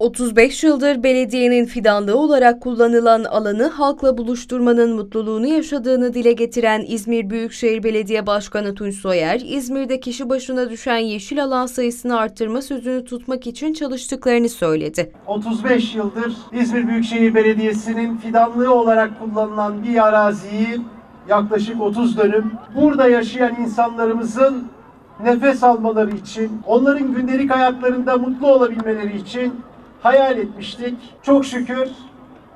35 yıldır belediyenin fidanlığı olarak kullanılan alanı halkla buluşturmanın mutluluğunu yaşadığını dile getiren İzmir Büyükşehir Belediye Başkanı Tunç Soyer, İzmir'de kişi başına düşen yeşil alan sayısını arttırma sözünü tutmak için çalıştıklarını söyledi. 35 yıldır İzmir Büyükşehir Belediyesi'nin fidanlığı olarak kullanılan bir araziyi yaklaşık 30 dönüm burada yaşayan insanlarımızın nefes almaları için, onların gündelik hayatlarında mutlu olabilmeleri için hayal etmiştik. Çok şükür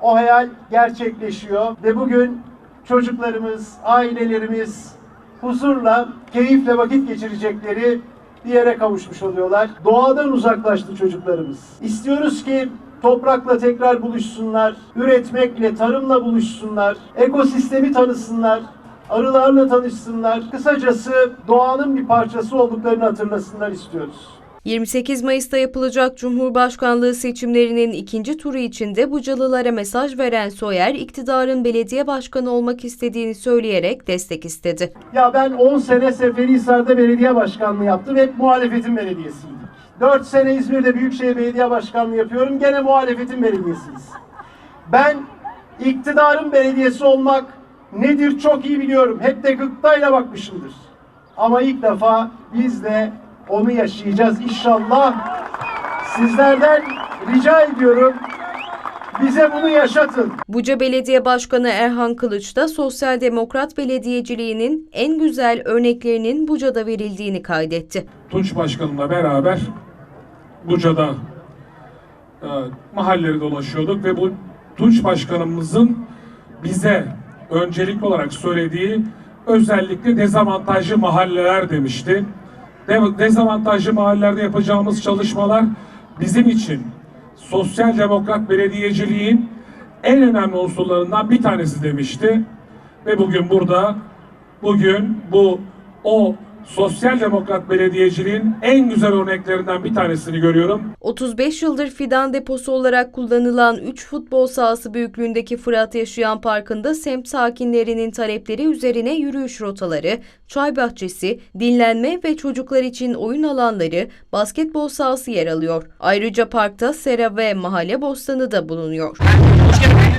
o hayal gerçekleşiyor ve bugün çocuklarımız, ailelerimiz huzurla, keyifle vakit geçirecekleri bir yere kavuşmuş oluyorlar. Doğadan uzaklaştı çocuklarımız. İstiyoruz ki toprakla tekrar buluşsunlar, üretmekle, tarımla buluşsunlar, ekosistemi tanısınlar, arılarla tanışsınlar. Kısacası doğanın bir parçası olduklarını hatırlasınlar istiyoruz. 28 Mayıs'ta yapılacak Cumhurbaşkanlığı seçimlerinin ikinci turu içinde Bucalılara mesaj veren Soyer, iktidarın belediye başkanı olmak istediğini söyleyerek destek istedi. Ya ben 10 sene Seferihisar'da belediye başkanlığı yaptım. Hep muhalefetin belediyesiydik. 4 sene İzmir'de Büyükşehir Belediye Başkanlığı yapıyorum. Gene muhalefetin belediyesiyiz. Ben iktidarın belediyesi olmak nedir çok iyi biliyorum. Hep de gıptayla bakmışımdır. Ama ilk defa biz de onu yaşayacağız inşallah. Sizlerden rica ediyorum. Bize bunu yaşatın. Buca Belediye Başkanı Erhan Kılıç da sosyal demokrat belediyeciliğinin en güzel örneklerinin Buca'da verildiğini kaydetti. Tunç Başkanımla beraber Buca'da e, mahalleleri dolaşıyorduk ve bu Tunç Başkanımızın bize öncelikli olarak söylediği özellikle dezavantajlı mahalleler demişti. De- dezavantajlı mahallelerde yapacağımız çalışmalar bizim için sosyal demokrat belediyeciliğin en önemli unsurlarından bir tanesi demişti. Ve bugün burada bugün bu o sosyal demokrat belediyeciliğin en güzel örneklerinden bir tanesini görüyorum. 35 yıldır fidan deposu olarak kullanılan 3 futbol sahası büyüklüğündeki Fırat Yaşayan Parkı'nda semt sakinlerinin talepleri üzerine yürüyüş rotaları, çay bahçesi, dinlenme ve çocuklar için oyun alanları, basketbol sahası yer alıyor. Ayrıca parkta sera ve mahalle bostanı da bulunuyor. Hoş geldin.